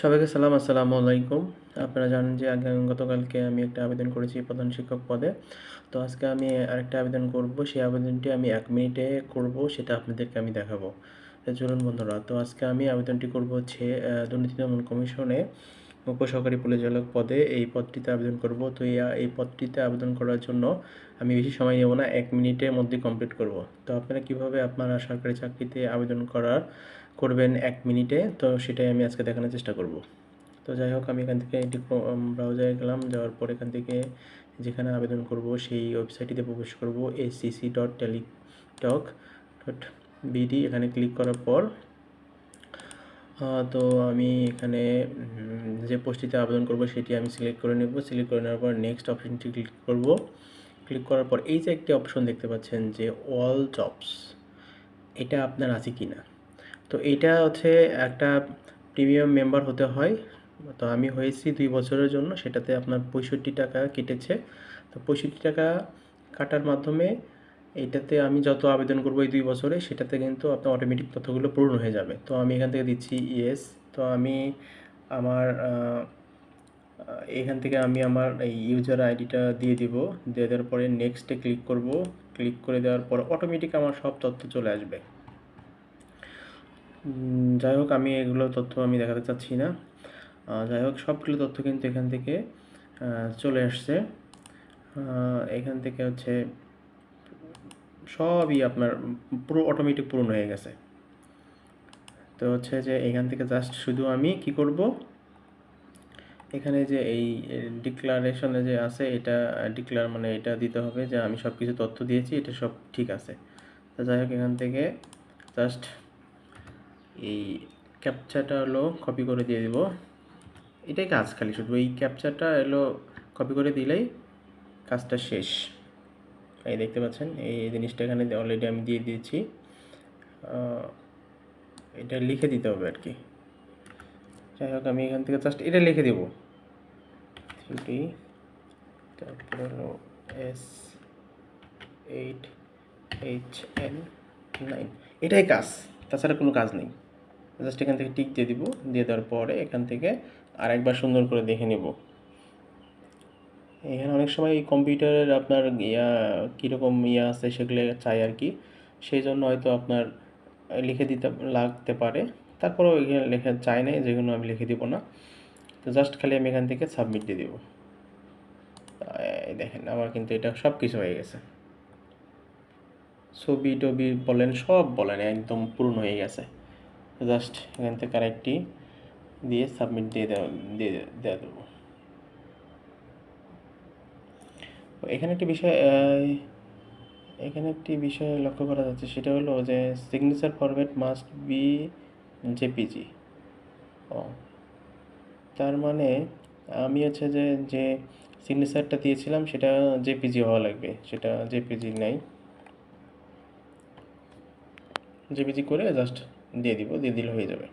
সবাইকে সালাম, আসসালামু আলাইকুম। আপনারা জানেন যে আগে গতকালকে আমি একটা আবেদন করেছি প্রধান শিক্ষক পদে। তো আজকে আমি আরেকটা আবেদন করব, সেই আবেদনটি আমি এক মিনিটে করব, সেটা আপনাদেরকে আমি দেখাবো। চলুন বন্ধুরা, তো আজকে আমি আবেদনটি করব হচ্ছে দুর্নীতি দমন কমিশনে। উপসহকারী পরিচালক পদে এই পদটিতে আবেদন করব। তো এই পদটিতে আবেদন করার জন্য আমি বেশি সময় নেব না, এক মিনিটের মধ্যে কমপ্লিট করব। তো আপনারা কীভাবে আপনারা সরকারি চাকরিতে আবেদন করার, করবেন এক মিনিটে, তো সেটাই আমি আজকে দেখানোর চেষ্টা করব। তো যাই হোক, আমি এখান থেকে এটি ব্রাউজারে গেলাম, যাওয়ার পর এখান থেকে যেখানে আবেদন করব সেই ওয়েবসাইটটিতে প্রবেশ করব ACC dot Teletalk dot BD এখানে ক্লিক করার পর তো আমি এখানে যে পোস্টটিতে আবেদন করব সেটি আমি সিলেক্ট করে নেব। সিলেক্ট করে নেওয়ার পর নেক্সট অপশনটি ক্লিক করব। ক্লিক করার পর এই যে একটি অপশন দেখতে পাচ্ছেন যে অল জবস এটা আপনার আছে কি না তো এটা হচ্ছে একটা প্রিমিয়াম মেম্বার হতে হয়। তো আমি হয়েছি দুই বছরের জন্য, সেটাতে আপনার পঁয়ষট্টি টাকা কেটেছে। তো পঁয়ষট্টি টাকা কাটার মাধ্যমে এটাতে আমি যত আবেদন করব এই দুই বছরে, সেটাতে কিন্তু আপনার অটোমেটিক তথ্যগুলো পূরণ হয়ে যাবে। তো আমি এখান থেকে দিচ্ছি ইয়েস তো আমি আমার এখান থেকে আমি আমার এই ইউজার আইডিটা দিয়ে দিব। দিয়ে দেওয়ার পরে নেক্সটে ক্লিক করব। ক্লিক করে দেওয়ার পর অটোমেটিক আমার সব তথ্য চলে আসবে। যাই হোক, আমি এগুলো তথ্য আমি দেখাতে চাচ্ছি না। যাই হোক, সবগুলো তথ্য কিন্তু এখান থেকে চলে আসছে। এখান থেকে হচ্ছে সবই আপনার পুরো অটোমেটিক পূরণ হয়ে গেছে। তো হচ্ছে যে এখান থেকে জাস্ট শুধু আমি কি করব? এখানে যে এই ডিক্লারেশনে যে আছে, এটা ডিক্লার মানে এটা দিতে হবে যে আমি সব কিছু তথ্য দিয়েছি, এটা সব ঠিক আছে। তো যাই হোক, এখান থেকে জাস্ট এই ক্যাপচাটা হলো কপি করে দিয়ে দিব। এটাই কাজ খালি, শুধু এই ক্যাপচাটা এলো কপি করে দিলেই কাজটা শেষ। এই দেখতে পাচ্ছেন, এই জিনিসটা এখানে অলরেডি আমি দিয়ে দিয়েছি। এটা লিখে দিতে হবে আর কি। যাই হোক, আমি এখান থেকে জাস্ট এটা লিখে দেবো। থ্রি তারপরে হলো S eight H N nine এটাই কাজ, তাছাড়া কোনো কাজ নেই। জাস্ট এখান থেকে টিক দিয়ে দিব, দিয়ে দেওয়ার পরে এখান থেকে আরেকবার সুন্দর করে দেখে নেব। এখানে অনেক সময় এই কম্পিউটারের আপনার ইয়া, কীরকম ইয়া আছে সেগুলো চাই আর কি। সেই জন্য হয়তো আপনার লিখে দিতে লাগতে পারে। তারপরেও এখানে লেখা চাই নাই, যেগুলো আমি লিখে দিব না। তো জাস্ট খালি আমি এখান থেকে সাবমিট দিয়ে দিব। দেখেন, আমার কিন্তু এটা সব কিছু হয়ে গেছে। ছবি টবি বলেন, সব বলেন, একদম পূর্ণ হয়ে গেছে। জাস্ট এখান থেকে আরেকটি দিয়ে সাবমিট দিয়ে দেওয়া দিয়ে দেওয়া দেবো। এখানে একটি বিষয় এখানে একটি বিষয় লক্ষ্য করা যাচ্ছে, সেটা হলো যে signature format must be JPG ও, তার মানে আমি হচ্ছে যে যে সিগনেচারটা দিয়েছিলাম, সেটা জেপিজি হওয়া লাগবে, সেটা জেপিজি নাই। জেপিজি করে জাস্ট দিয়ে দিব, দিয়ে দিলে হয়ে যাবে।